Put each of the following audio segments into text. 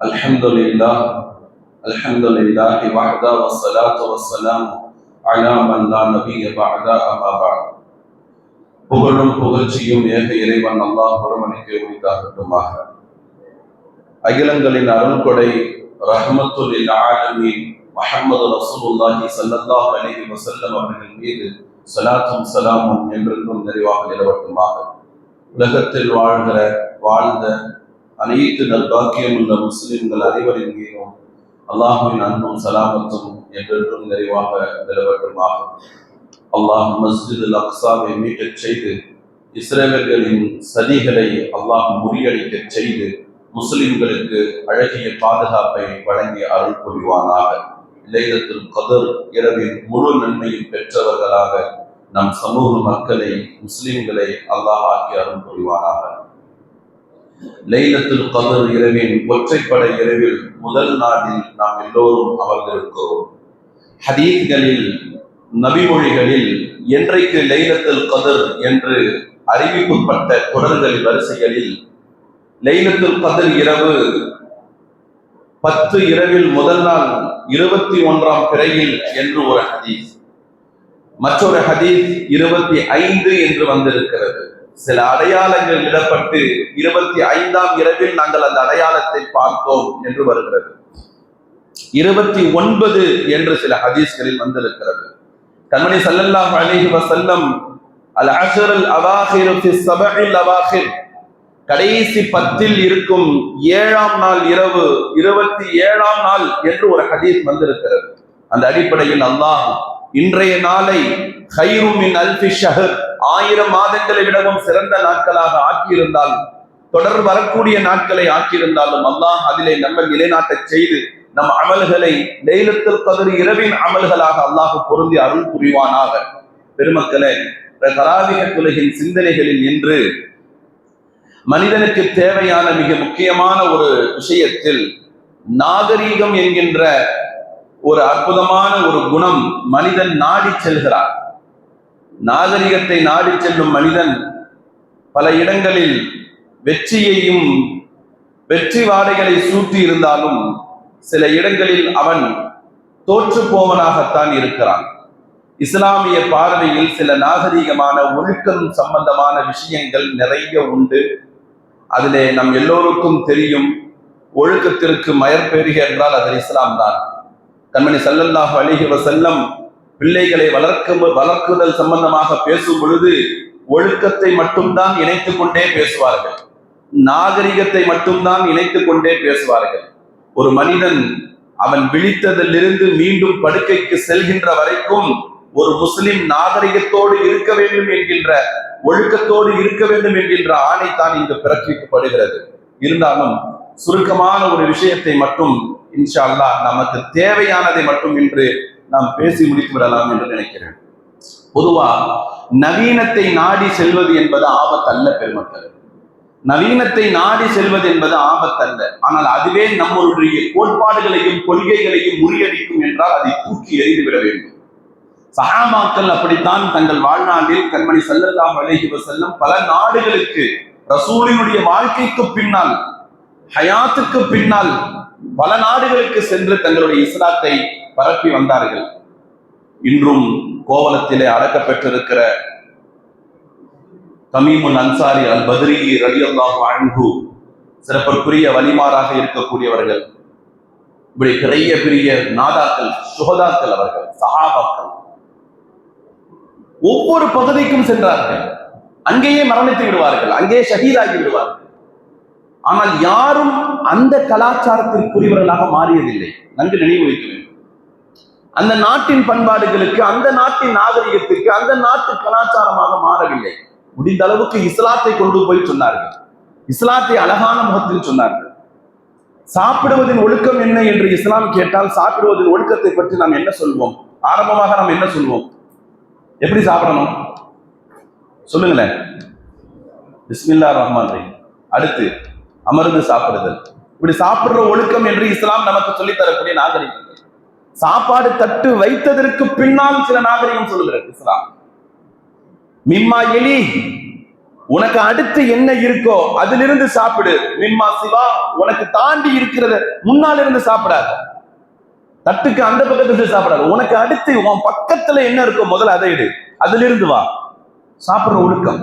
الحمد لله الحمد لله وحده والصلاة والسلام على من لا نبي بعد أما بعد புகழும் புகழ்ச்சியும் ஏக இறைவன் அல்லாஹ் ஒருவனுக்கு உரித்தாகட்டுமாக அகிலங்களின் அருள்கொடை ரஹமத்துல் ஆலமீன் முஹம்மது ரசூலுல்லாஹி ஸல்லல்லாஹு அலைஹி வஸல்லம் அவர்கள் மீது ஸலாத்தும் ஸலாமும் என்றென்றும் நிறைவாக நிலவட்டுமாக உலகத்தில் வாழ்கிற வாழ்ந்த அனைத்து நல்பாக்கியம் உள்ள முஸ்லிம்கள் அனைவரின் மீதும் அல்லாஹுவின் அன்பும் சலாமத்தும் என்றென்றும் நிறைவாக நிலவட்டுமாக. அல்லாஹ் மஸ்ஜித் அல் மீட்டச் செய்து இஸ்ரேலர்களின் சதிகளை அல்லாஹ் முறியடிக்கச் செய்து முஸ்லிம்களுக்கு அழகிய பாதுகாப்பை வழங்கி அருள் புரிவானாக. லைலத்தில் கதர் இரவின் முழு நன்மையும் பெற்றவர்களாக நம் சமூக மக்களை முஸ்லிம்களை அல்லாஹ் ஆக்கி அருள் புரிவானாக. லைலத்தில் கதர் இரவின் ஒற்றைப்படை இரவில் முதல் நாளில் நாம் எல்லோரும் அமர்ந்திருக்கிறோம். ஹதீஸ்களில் நபிமொழிகளில் என்றைக்கு லைலத்தில் கதர் என்று அறிவிக்கப்பட்ட குரல்கள் வரிசைகளில் லைலத்தில் கதர் இரவு பத்து இரவில் முதல் நாள் இருபத்தி ஒன்றாம் பிறையில் என்று ஒரு ஹதீஸ். மற்றொரு ஹதீஸ் இருபத்தி ஐந்து என்று வந்திருக்கிறது. சில அடையாளங்கள் இடப்பட்டு இருபத்தி ஐந்தாம் இரவில் நாங்கள் அந்த அடையாளத்தை பார்த்தோம் என்று வருகிறது. இருபத்தி ஒன்பது என்று சில ஹதீஸ்களில் வந்திருக்கிறது. கண்மணி சல்லல்லாஹு அலிஹி வசல்லம் அல் அஷர் அல் அவாஹிர் சபஹில் அவாஹிர். கடைசி பத்தில் இருக்கும் ஏழாம் நாள் இரவு இருபத்தி ஏழாம் நாள் என்று ஒரு ஹதீஸ் வந்திருக்கிறது. அந்த அடிப்படையில் அல்லாஹ் இன்றைய நாளை ஹைரூமின் அல்பி ஷஹர் ஆயிரம் மாதங்களை விடவும் சிறந்த நாட்களாக ஆக்கியிருந்தால் தொடர் வரக்கூடிய நாட்களை ஆக்கியிருந்தாலும் அல்லாஹ் அதிலே நம்ம நிலைநாட்டச் செய்து நம் அமல்களை லைலத்தில் கதிர் இரவின் அமல்களாக அல்லாஹ் பொருந்தி அருள் புரிவானாக. பெருமக்களே கராவிக துலகின் சிந்தனைகளில் இன்று மனிதனுக்கு தேவையான மிக முக்கியமான ஒரு விஷயத்தில் நாகரீகம் என்கின்ற ஒரு அற்புதமான ஒரு குணம் மனிதன் நாடி செல்கிறார் நாகரிகத்தை நாடி செல்லும் மனிதன் பல இடங்களில் வெற்றியையும் வெற்றி வாடைகளை சூட்டி இருந்தாலும் சில இடங்களில் அவன் தோற்று போவனாகத்தான் இருக்கிறான். இஸ்லாமிய பார்வையில் சில நாகரிகமான ஒழுக்கம் சம்பந்தமான விஷயங்கள் நிறைய உண்டு. அதிலே நம் எல்லோருக்கும் தெரியும் ஒழுக்கத்திற்கு மயற்பெறுக என்றால் அது இஸ்லாம் தான் கண்மணி சல்லல்லாஹு அலிஹி வசல்லம் பிள்ளைகளை வளர்க்கும் வளர்க்குதல் சம்பந்தமாக பேசும் பொழுது ஒழுக்கத்தை மட்டும்தான் இணைத்துக் கொண்டே பேசுவார்கள். நாகரிகத்தை மட்டும்தான் இணைத்துக் கொண்டே பேசுவார்கள். ஒரு மனிதன் அவன் விழித்ததிலிருந்து மீண்டும் படுக்கைக்கு செல்கின்ற வரைக்கும் ஒரு முஸ்லிம் நாகரிகத்தோடு இருக்க வேண்டும் என்கின்ற ஒழுக்கத்தோடு இருக்க வேண்டும் என்கின்ற ஆணை தான் இங்கு பிறப்பிக்கப்படுகிறது. இருந்தாலும் சுருக்கமான ஒரு விஷயத்தை மட்டும் இன்ஷா அல்லாஹ் நமக்கு தேவையானதை மட்டும் இன்று நாம் பேசி முடித்து விடலாம் என்று நினைக்கிறேன். பொதுவா நவீனத்தை நாடி செல்வது என்பது ஆபத்தல்ல பெருமக்கள். நவீனத்தை நாடி செல்வது என்பது ஆபத்தல்ல. ஆனால் அதுவே நம்மளுடைய கோட்பாடுகளையும் கொள்கைகளையும் முறியடிக்கும் என்றால் அதை தூக்கி எறிந்துவிட வேண்டும். சஹாமாக்கள் அப்படித்தான் தங்கள் வாழ்நாளில் கண்மணி செல்லல்லாம் அழகி செல்லும் பல நாடுகளுக்கு ரசூலினுடைய வாழ்க்கைக்கு பின்னால் ஹயாத்துக்கு பின்னால் பல நாடுகளுக்கு சென்று தங்களுடைய இஸ்லாத்தை பரப்பி வந்தார்கள். இன்றும் கோவலத்திலே அடக்கப்பெற்றிருக்கிற தமீமுல் அன்சாரி அல் பத்ரி ரலி அல்லாஹு சிறப்பிற்குரிய வலிமாராக இருக்கக்கூடியவர்கள் இப்படி பெரிய பெரிய நாதாக்கள் சுகதாக்கள் அவர்கள் சஹாபாக்கள் ஒவ்வொரு பகுதிக்கும் சென்றார்கள். அங்கேயே மரணித்து விடுவார்கள் அங்கேயே ஷஹீதாகி விடுவார்கள். ஆனால் யாரும் அந்த கலாச்சாரத்திற்குரியவர்களாக மாறியதில்லை. நன்கு நினைவு வைக்க வேண்டும் அந்த நாட்டின் பண்பாடுகளுக்கு அந்த நாட்டின் நாகரிகத்திற்கு அந்த நாட்டு கலாச்சாரமாக மாறவில்லை. முடிந்த அளவுக்கு இஸ்லாத்தை கொண்டு போய் சொன்னார்கள். இஸ்லாத்தை அழகான முகத்தில் சொன்னார்கள். சாப்பிடுவதின் ஒழுக்கம் என்ன என்று இஸ்லாம் கேட்டால் சாப்பிடுவதின் ஒழுக்கத்தை பற்றி நாம் என்ன சொல்வோம்? ஆரம்பமாக நாம் என்ன சொல்வோம்? எப்படி சாப்பிடணும்? சொல்லுங்களேன். பிஸ்மில்லா ரஹ்மான் அடுத்து அமர்ந்து சாப்பிடுதல். இப்படி சாப்பிடுற ஒழுக்கம் என்று இஸ்லாம் நமக்கு சொல்லித் தரக்கூடிய நாகரிகம். சாப்பாடு தட்டு வைத்ததற்கு பின்னால் சில நாகரிகம் சொல்லுகிறது இஸ்லாம். மிம்மா எலி உனக்கு அடுத்து என்ன இருக்கோ அதிலிருந்து சாப்பிடு. மிம்மா சிவா உனக்கு தாண்டி இருக்கிறத முன்னால் இருந்து சாப்பிடாத. தட்டுக்கு அந்த பக்கத்துல சாப்பிடாது. உனக்கு அடுத்து உன் பக்கத்துல என்ன இருக்கோ முதல்ல அதை எடு. அதிலிருந்து வா. சாப்பிடுற ஒழுக்கம்.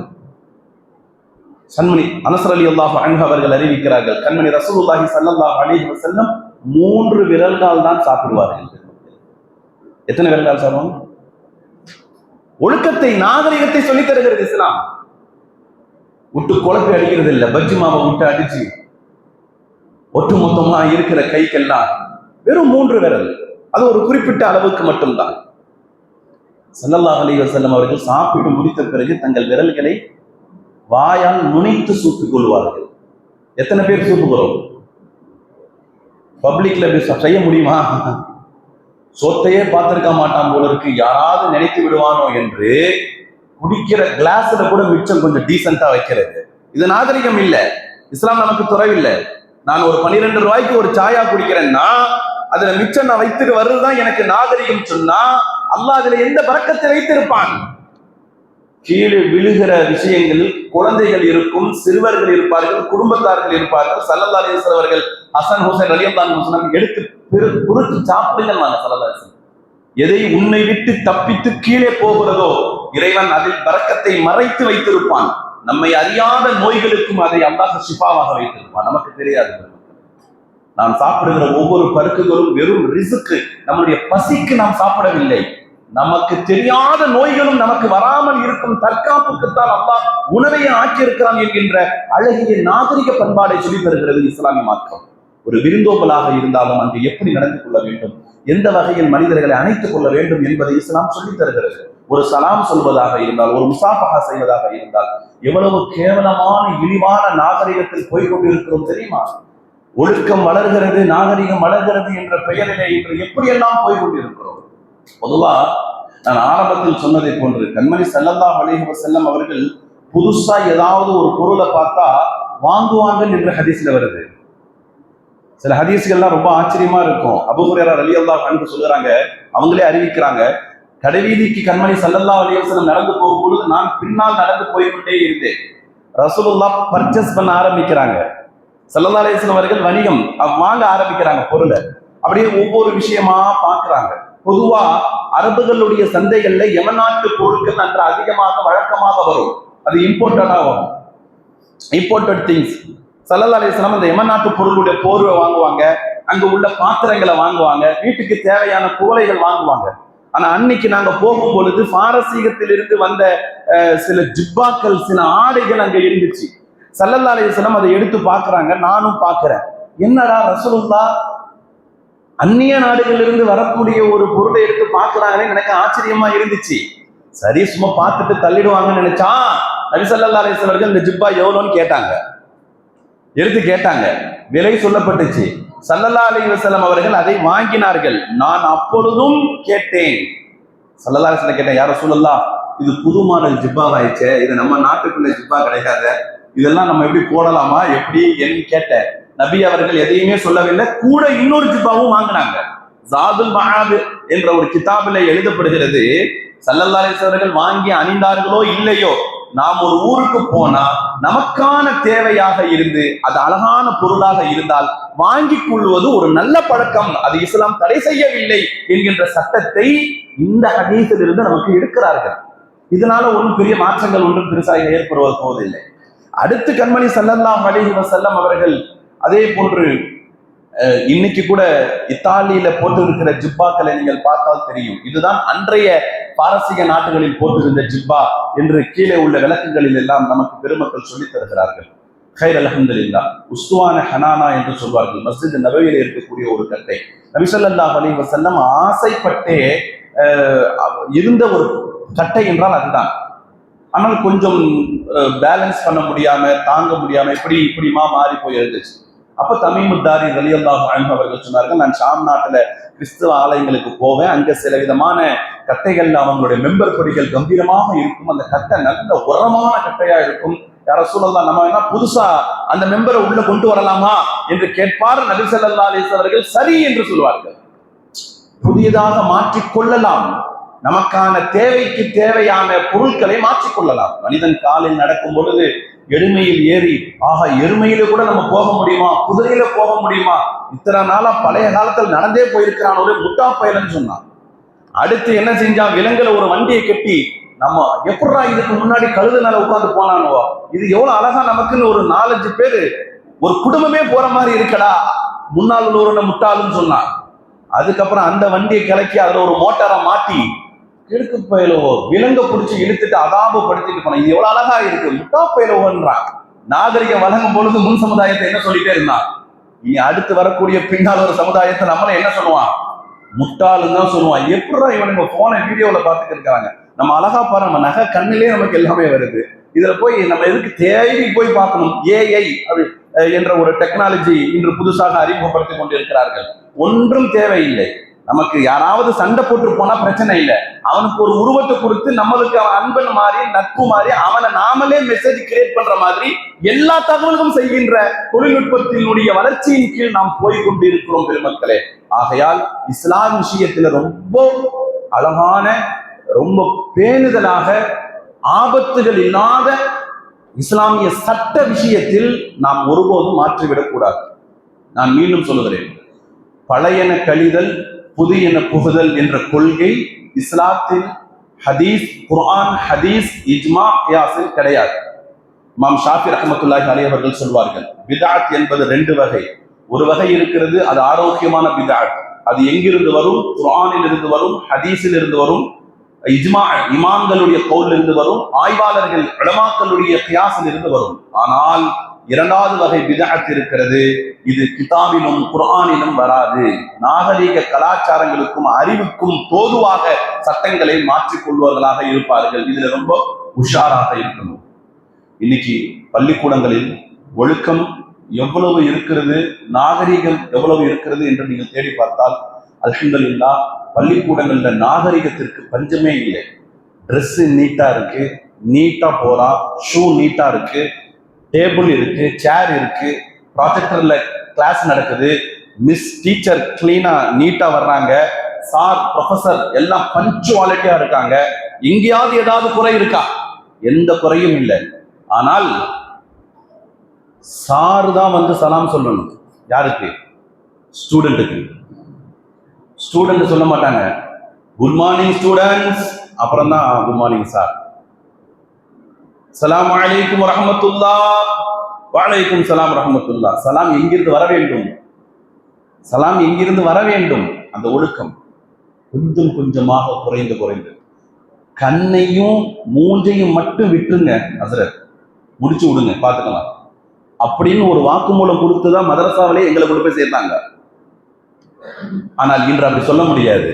சண்மணி அனசர் அலி அல்லாஹ் அன்ஹு அவர்கள் அறிவிக்கிறார்கள் கண்மணி ரசூலுல்லாஹி ஸல்லல்லாஹு அலைஹி வஸல்லம் மூன்று விரல்கால் தான் சாப்பிடுவார்கள். எத்தனை விரல்கால் சாப்பிடுவாங்க ஒழுக்கத்தை நாகரிகத்தை சொல்லி தருகிறது இஸ்லாம். விட்டு குழப்பி அடிக்கிறது இல்ல. பஜ்ஜி மாவை விட்டு அடிச்சு ஒட்டு மொத்தமா இருக்கிற கைக்கெல்லாம் வெறும் மூன்று விரல். அது ஒரு குறிப்பிட்ட அளவுக்கு மட்டும்தான். செல்லல்லா அலைஹி வஸல்லம் அவர்கள் சாப்பிட்டு முடித்த பிறகு தங்கள் விரல்களை வாயால் நுனைத்து சூப்பிக் கொள்வார்கள். எத்தனை பேர் சூப்புகிறோம் பப்ளிக்ல செய்ய முடியுமா? சொத்தையே பார்த்திருக்க மாட்டான் போல இருக்கு. யாராவது நினைத்து விடுவானோ என்று குடிக்கிற கிளாஸ்ல கூட மிச்சம் கொஞ்சம் டீசெண்டா வைக்கிறது. இது நாகரிகம் இல்ல. இஸ்லாம் நமக்கு துறவில்லை நான் ஒரு பன்னிரெண்டு ரூபாய்க்கு ஒரு சாயா குடிக்கிறேன்னா அதுல மிச்சம் நான் வைத்துட்டு வர்றதுதான் எனக்கு நாகரிகம் சொன்னா அல்லாஹ் அதுல எந்த பறக்கத்தை வைத்திருப்பான்? கீழே விழுகிற விஷயங்களில் குழந்தைகள் இருக்கும் சிறுவர்கள் இருப்பார்கள் குடும்பத்தார்கள் இருப்பார்கள். சல்லல்லா அலிஸ்வர் அவர்கள் ஹசன் ஹுசைன் அலியம் தான் எடுத்து பெரு குறுத்து சாப்பிடுங்கள் நான் சல்லல்லா எதை உன்னை விட்டு தப்பித்து கீழே போகிறதோ இறைவன் அதில் பறக்கத்தை மறைத்து வைத்திருப்பான். நம்மை அறியாத நோய்களுக்கும் அதை அல்லாஹ் சிபாவாக வைத்திருப்பான். நமக்கு தெரியாது. நாம் சாப்பிடுகிற ஒவ்வொரு பருக்குகளும் வெறும் ரிசுக்கு. நம்முடைய பசிக்கு நாம் சாப்பிடவில்லை. நமக்கு தெரியாத நோய்களும் நமக்கு வராமல் இருக்கும் தற்காப்புக்குத்தான் அல்லாஹ் உணவையை ஆக்கியிருக்கிறான் என்கின்ற அழகிய நாகரிக பண்பாடை சொல்லி தருகிறது இஸ்லாமிய மாற்றம் ஒரு விருந்தோம்பலாக இருந்தாலும் அங்கு எப்படி நடந்து கொள்ள வேண்டும்? எந்த வகையில் மனிதர்களை அணைத்துக் கொள்ள வேண்டும் என்பதை இஸ்லாம் சொல்லித் தருகிறது. ஒரு சலாம் சொல்வதாக இருந்தால் ஒரு முசாஃபகா செய்வதாக இருந்தால் எவ்வளவு கேவலமான இழிவான நாகரிகத்தில் போய்கொண்டிருக்கிறோம் தெரியுமா? ஒழுக்கம் வளர்கிறது நாகரிகம் வளர்கிறது என்ற பெயரிலே இன்று எப்படியெல்லாம் போய்கொண்டிருக்கிறோம் பொதுவா நான் ஆரம்பத்தில் சொன்னதை போன்று கண்மணி செல்லல்லா வலைஹி செல்லம் அவர்கள் புதுசா ஏதாவது ஒரு பொருளை பார்த்தா வாங்குவாங்க என்று ஹதீஸ்ல வருது. சில ஹதீஸ்கள்லாம் ரொம்ப ஆச்சரியமா இருக்கும். அபுஹுரேரா அலி அல்லா அன்பு சொல்லுறாங்க அவங்களே அறிவிக்கிறாங்க கடைவீதிக்கு கண்மணி சல்லல்லா அலிவசலம் நடந்து போகும் பொழுது நான் பின்னால் நடந்து போய்கொண்டே இருந்தேன். ரசூலுல்லா பர்ச்சேஸ் பண்ண ஆரம்பிக்கிறாங்க. சல்லல்லா அலிஸ்லாம் அவர்கள் வணிகம் வாங்க ஆரம்பிக்கிறாங்க பொருளை. அப்படியே ஒவ்வொரு விஷயமா பார்க்குறாங்க. பொதுவா அரபுகளுடைய சந்தைகள்ல எமநாட்டு பொருட்கள் அன்று அதிகமாக வழக்கமாக வரும். அது இம்போர்ட்டடா வரும். இம்போர்ட்டட் திங்ஸ் சல்லல்லா அலிஸ்லாம் அந்த எமநாட்டு பொருளுடைய போர்வை வாங்குவாங்க. அங்க உள்ள பாத்திரங்களை வாங்குவாங்க. வீட்டுக்கு தேவையான கோலைகள் வாங்குவாங்க. ஆனா அன்னைக்கு நாங்க போகும் பொழுது பாரசீகத்திலிருந்து வந்த சில ஜிப்பாக்கள் சில ஆடைகள் அங்க இருந்துச்சு. சல்லல்லா அலிஸ்லாம் அதை எடுத்து பாக்குறாங்க நானும் பாக்குறேன் என்னடா ரசூலுல்லா அந்நிய நாடுகளிலிருந்து வரக்கூடிய ஒரு பொருளை எடுத்து பாக்குறாங்கன்னு எனக்கு ஆச்சரியமா இருந்துச்சு. சரி சும்மா பார்த்துட்டு தள்ளிடுவாங்கன்னு நினைச்சா நபிசல்லா அலிஸ்லாம் அவர்கள் இந்த ஜிப்பா எவ்வளோன்னு கேட்டாங்க. எடுத்து கேட்டாங்க. விலை சொல்லப்பட்டுச்சு. சல்லல்லா அலி வசலம் அவர்கள் அதை வாங்கினார்கள். நான் அப்பொழுதும் கேட்டேன். சல்லல்லா அலிஸ்லாம் கேட்டேன் யார சொல்லலா இது புது மாடல் ஜிப்பாவாயிடுச்சே இது நம்ம நாட்டுக்குள்ள ஜிப்பா கிடைக்காத இதெல்லாம் நம்ம எப்படி போடலாமா எப்படி என்று கேட்டேன் நபி அவர்கள் எதையுமே சொல்லவில்லை கூட இன்னொரு ஜிப்பாவும் வாங்கினாங்க. ஜாதுல் மஹாது என்ற ஒரு கிதாபில் எழுதப்படுகிறது சல்லல்லா அலிஸ்லாம் அவர்கள் வாங்கி அணிந்தார்களோ இல்லையோ நாம் ஒரு ஊருக்கு போனா நமக்கான தேவையாக இருந்து அது அழகான பொருளாக இருந்தால் வாங்கிக் கொள்வது ஒரு நல்ல பழக்கம். அது இஸ்லாம் தடை செய்யவில்லை என்கின்ற சட்டத்தை இந்த ஹதீஸில் இருந்து நமக்கு எடுக்கிறார்கள். இதனால ஒன்றும் பெரிய மாற்றங்கள் ஒன்றும் பெருசாக ஏற்படுவது போவதில்லை. அடுத்து கண்மணி சல்லல்லாஹு அலைஹி செல்லம் அவர்கள் அதே போன்று அஹ், இன்னைக்கு கூட இத்தாலியில போட்டிருக்கிற ஜிப்பாக்களை நீங்கள் பார்த்தால் தெரியும். இதுதான் அன்றைய பாரசீக நாடுகளில் போட்டிருந்த ஜிப்பா என்று கீழே உள்ள விளக்குகளில் எல்லாம் நமக்கு பெருமக்கள் சொல்லித் தருகிறார்கள். ஹைர் அலஹம்துலில்லா உஸ்துவான ஹனானா என்று சொல்வார்கள். மஸ்ஜித் நபவியில் இருக்கக்கூடிய ஒரு கட்டை நபிசல்லா அலி வசல்லம் ஆசைப்பட்டே இருந்த ஒரு கட்டை என்றால் அதுதான். ஆனால் கொஞ்சம் பேலன்ஸ் பண்ண முடியாம தாங்க முடியாம இப்படி இப்படிமா மாறி போய் எழுந்துச்சு. அப்ப தமிமுத்தாரி ரலி அல்லாஹ் அவர்கள் சொன்னார்கள் நான் ஷாம் நாட்டுல கிறிஸ்துவ ஆலயங்களுக்கு போவேன். அங்க சில விதமான கட்டைகள்ல அவங்களுடைய மெம்பர் கொடிகள் கம்பீரமாக இருக்கும். அந்த கட்டை நல்ல உரமான கட்டையா இருக்கும். யார சூழல்லாம் நம்ம என்ன புதுசா அந்த மெம்பரை உள்ள கொண்டு வரலாமா என்று கேட்பார் நபிசல்லா ஸல்லல்லாஹு அவர்கள். சரி என்று சொல்வார்கள். புதியதாக மாற்றிக்கொள்ளலாம் நமக்கான தேவைக்கு தேவையான பொருட்களை மாற்றிக்கொள்ளலாம் மனிதன் காலில் நடக்கும் பொழுது எருமையில் ஏறி ஆக எருமையில கூட நம்ம போக முடியுமா? குதிரையில போக முடியுமா? இத்தனை நாளா பழைய காலத்தில் நடந்தே போயிருக்கிறான் ஒரு முட்டா பயலன்னு சொன்னான். அடுத்து என்ன செஞ்சான்? விலங்குல ஒரு வண்டியை கட்டி நம்ம எப்படா இதுக்கு முன்னாடி கழுது மேல உட்காந்து போனானோ? இது எவ்வளவு அழகா நமக்குன்னு ஒரு நாலஞ்சு பேரு ஒரு குடும்பமே போற மாதிரி இருக்கடா முன்னால் உள்ளவரை முட்டாளுன்னு சொன்னான். அதுக்கப்புறம் அந்த வண்டியை கிளக்கி அதுல ஒரு மோட்டாரை மாட்டி கிழக்கு பயிலவோ விலங்க பிடிச்சி இழுத்துட்டு அதாபப்படுத்திட்டு போனான். இது எவ்வளவு அழகா இருக்கு. முட்டா பயிலவோன்றான் நாகரிகம் வழங்கும் பொழுது முன் சமுதாயத்தை என்ன சொல்லிட்டே இருந்தான்? இனி அடுத்து வரக்கூடிய பின்னால் ஒரு சமுதாயத்தை நம்மள என்ன சொல்லுவான்? முட்டாளுன்னு தான் சொல்லுவான். எப்படா இவன் நம்ம போனை வீடியோவில் பார்த்துட்டு இருக்காங்க? நம்ம அழகா பாரு நம்ம நகை கண்ணிலே நமக்கு எல்லாமே வருது. இதுல போய் நம்ம எதுக்கு தேடி போய் பார்க்கணும்? ஏஐ அப்படி என்ற ஒரு டெக்னாலஜி இன்று புதுசாக அறிமுகப்படுத்திக் கொண்டிருக்கிறார்கள். ஒன்றும் தேவையில்லை. நமக்கு யாராவது சண்டை போட்டு போனா பிரச்சனை இல்லை. அவனுக்கு ஒரு உருவத்தை கொடுத்து நம்மளுக்கு அவன் அன்பன் மாதிரி நட்பு மாதிரி அவனை நாமளே மெசேஜ் கிரியேட் பண்ற மாதிரி எல்லா தகவல்களும் செய்கின்ற தொழில்நுட்பத்தினுடைய வளர்ச்சியின் கீழ் நாம் போய் கொண்டிருக்கிறோம் பெருமக்களே. ஆகையால் இஸ்லாம் விஷயத்துல ரொம்ப அழகான ரொம்ப பேணுதலாக ஆபத்துகள் இல்லாத இஸ்லாமிய சட்ட விஷயத்தில் நாம் ஒருபோதும் மாற்றிவிடக் கூடாது. நான் மீண்டும் சொல்லுகிறேன். பழையன கழிதல் புதியன புகுதல் என்ற கொள்கை இஸ்லாத்தில் ஹதீஸ் குர்ஆன் ஹதீஸ் இஜ்மா கியாஸில் கிடையாது. மாம் ஷாஃபி ரஹமத்துல்லாஹி அலி அவர்கள் சொல்வார்கள் பிதாத் என்பது ரெண்டு வகை. ஒரு வகை இருக்கிறது அது ஆரோக்கியமான பிதாத். அது எங்கிருந்து வரும்? குர்ஆனில் இருந்து வரும் ஹதீஸில் இருந்து வரும் இஜ்மா இமாம்களுடைய கவுலில் இருந்து வரும் ஆய்வாளர்கள் உலமாக்களுடைய கியாஸில் இருந்து வரும். ஆனால் இரண்டாவது வகை பிதஅத் இருக்கிறது. இது கிதாபிலும் குரானிலும் வராது. நாகரீக கலாச்சாரங்களுக்கும் அறிவுக்கும் தோதுவாக சட்டங்களை மாற்றிக் கொள்வர்களாக இருப்பார்கள். இதுல ரொம்ப உஷாராக இருக்கணும். இன்னைக்கு பள்ளிக்கூடங்களில் ஒழுக்கம் எவ்வளவு இருக்கிறது நாகரீகம் எவ்வளவு இருக்கிறது என்று நீங்கள் தேடி பார்த்தால் அல்ஹம்துலில்லா பள்ளிக்கூடங்கள்ல நாகரிகத்திற்கு பஞ்சமே இல்லை. ட்ரெஸ்ஸு நீட்டா இருக்கு நீட்டா போறா ஷூ நீட்டா இருக்கு டேபிள் இருக்கு சேர் இருக்கு ப்ராஜெக்டர்ல கிளாஸ் நடக்குது. மிஸ் டீச்சர் கிளீனா நீட்டா வர்றாங்க. சார் ப்ரொஃபசர் எல்லாம் பஞ்சுவாலிட்டியா இருக்காங்க. எங்கேயாவது ஏதாவது குறை இருக்கா? எந்த குறையும் இல்லை. ஆனால் சார் தான் வந்து சலாம் சொல்லணும். யாருக்கு? ஸ்டூடெண்ட்டுக்கு ஸ்டூடெண்ட் சொல்ல மாட்டாங்க. குட் மார்னிங் ஸ்டூடெண்ட்ஸ் அப்புறம் தான் குட் மார்னிங் சார் சலாம் அலைக்கும் ரஹமத்துல்லா வாழைக்கும் சலாம் ரஹமத்துல்லா சலாம் எங்கிருந்து வர வேண்டும்? சலாம் எங்கிருந்து வர வேண்டும்? அந்த ஒழுக்கம் கொஞ்சம் கொஞ்சமாக குறைந்து குறைந்து. கண்ணையும் மூஞ்சையும் மட்டும் விட்டுருங்க அசரத் முடிச்சு விடுங்க பார்த்துக்கலாம். அப்படின்னு ஒரு வாக்குமூலம் கொடுத்து தான் மதரசாவிலே எங்களை கொண்டு போய் சேர்த்தாங்க ஆனால் இன்று அப்படி சொல்ல முடியாது.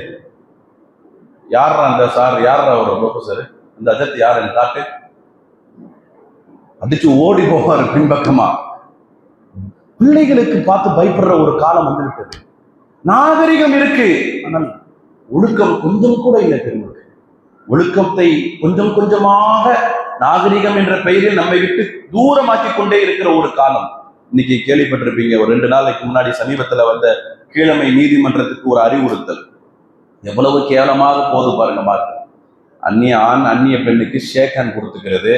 யார் அந்த சார்? யார் ஒரு ப்ரொஃபசர் இந்த அஜத் யார்? எனக்கு காட்டு அடிச்சு ஓடி போவார் பின்பக்கமா. பிள்ளைகளுக்கு பார்த்து பயப்படுற ஒரு காலம் வந்துவிட்டது. நாகரிகம் இருக்கு. ஆனால் ஒழுக்கம் கொஞ்சம் கூட இல்லை பெருமளுக்கு ஒழுக்கத்தை கொஞ்சம் கொஞ்சமாக நாகரிகம் என்ற பெயரில் நம்மை விட்டு தூரமாக்கி கொண்டே இருக்கிற ஒரு காலம். இன்னைக்கு கேள்விப்பட்டிருப்பீங்க ஒரு ரெண்டு நாளைக்கு முன்னாடி சமீபத்தில் வந்த கீழமை நீதிமன்றத்துக்கு ஒரு அறிவுறுத்தல். எவ்வளவு கேவலமாக போது பாருங்க மார்க் அந்நிய ஆண் அந்நிய பெண்ணுக்கு ஷேக் ஹேண்ட் கொடுத்துக்கிறது.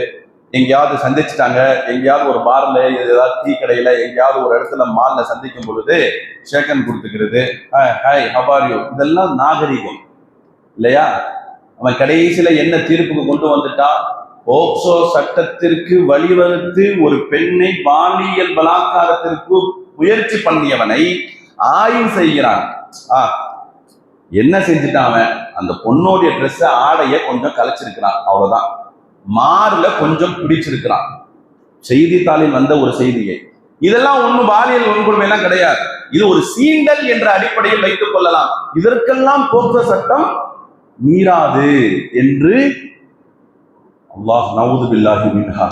எங்கேயாவது சந்திச்சுட்டாங்க எங்கேயாவது ஒரு பார்ல ஏதாவது டீ கடையில எங்கேயாவது ஒரு இடத்துல மால்ல சந்திக்கும் பொழுது ஷேக்கன் கொடுத்துக்கிறது ஹாய் ஹவார் யூ இதெல்லாம் நாகரிகம். இல்லையா? அவன் கடைசியில என்ன தீர்ப்புக்கு கொண்டு வந்துட்டா? போக்சோ சட்டத்திற்கு வழிவகுத்து ஒரு பெண்ணை பாலியல் பலாத்காரத்திற்கு முயற்சி பண்ணியவனை ஆய்வு செய்கிறான். ஆ என்ன செஞ்சுட்டான் அவன்? அந்த பொண்ணோடைய ட்ரெஸ் ஆடைய கொஞ்சம் கலைச்சிருக்கிறான். அவ்வளவுதான். மார்ல கொஞ்சம் பிடிச்சிருக்கிறான். செய்தித்தாளில் வந்த ஒரு செய்தியை. இதெல்லாம் ஒண்ணும் பாலியல் வன்கொடுமைலாம் கிடையாது. இது ஒரு சீண்டல் என்ற அடிப்படையில் வைத்துக் கொள்ளலாம். இதற்கெல்லாம் போக்சோ சட்டம் மீறாது என்று அல்லாஹ் நவுது பில்லாஹி மின்ஹா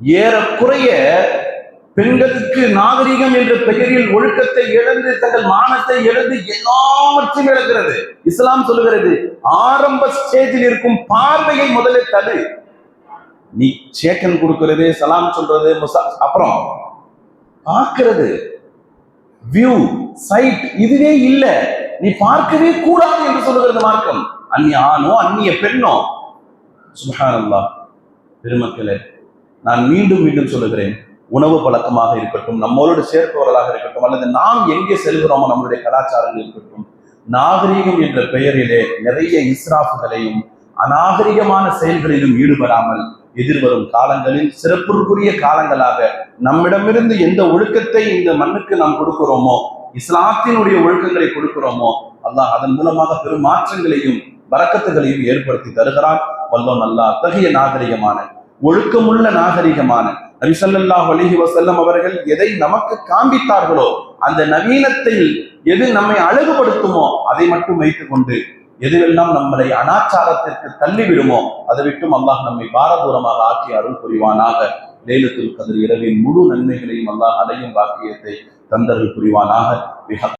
ஏறக்குறைய பெண்களுக்கு நாகரிகம் என்ற பெயரில் ஒழுக்கத்தை இழந்து தங்கள் மானத்தை இழந்து எல்லாவற்றையும் இழக்கிறது. இஸ்லாம் சொல்லுகிறது ஆரம்ப ஸ்டேஜில் இருக்கும் பார்வையை முதலில் தடு. நீ சேக்கன் கொடுக்கறது சலாம் சொல்றது அப்புறம் பார்க்கறது. வியூ சைட் இதுவே இல்ல. நீ பார்க்கவே கூடாது என்று சொல்லுகிறது மார்க்கம். அந்நிய ஆணோ அந்நிய பெண்ணோ. சுபஹானல்லாஹ் பெருமக்களே நான் மீண்டும் மீண்டும் சொல்லுகிறேன். உணவு பழக்கமாக இருக்கட்டும் நம்மளோடு சேர்ப்பவர்களாக இருக்கட்டும் அல்லது நாம் எங்கே செல்கிறோமோ நம்மளுடைய கலாச்சாரங்கள் இருக்கட்டும் நாகரீகம் என்ற பெயரிலே நிறைய இஸ்ராஃபுகளையும் அநாகரிகமான செயல்களிலும் ஈடுபடாமல் எதிர்வரும் காலங்களில் சிறப்புக்குரிய காலங்களாக நம்மிடமிருந்து எந்த ஒழுக்கத்தை இந்த மண்ணுக்கு நாம் கொடுக்கிறோமோ இஸ்லாத்தினுடைய ஒழுக்கங்களை கொடுக்கிறோமோ அல்லாஹ் அதன் மூலமாக பெரும் மாற்றங்களையும் வரக்கத்துகளையும் ஏற்படுத்தி தருகிறான். வல்லோன் அல்லாஹ் அத்தகைய நாகரிகமான ஒழுக்கமுள்ள நாகரிகமான நபி ஸல்லல்லாஹு வசல்லம் அவர்கள் எதை நமக்கு காண்பித்தார்களோ அந்த நவீனத்தில் எது நம்மை அழகுபடுத்துமோ அதை மட்டும் வைத்துக் கொண்டு எதுவெல்லாம் நம்மளை அனாச்சாரத்திற்கு தள்ளிவிடுமோ அதை விட்டும் அல்லாஹ் நம்மை பாரதூரமாக ஆக்கி அருள் புரிவானாக. லேலத்தில் கதிர் இரவின் முழு நன்மைகளையும் அல்லாஹ் அடையும் பாக்கியத்தை தந்தர்கள் புரிவானாக. மிக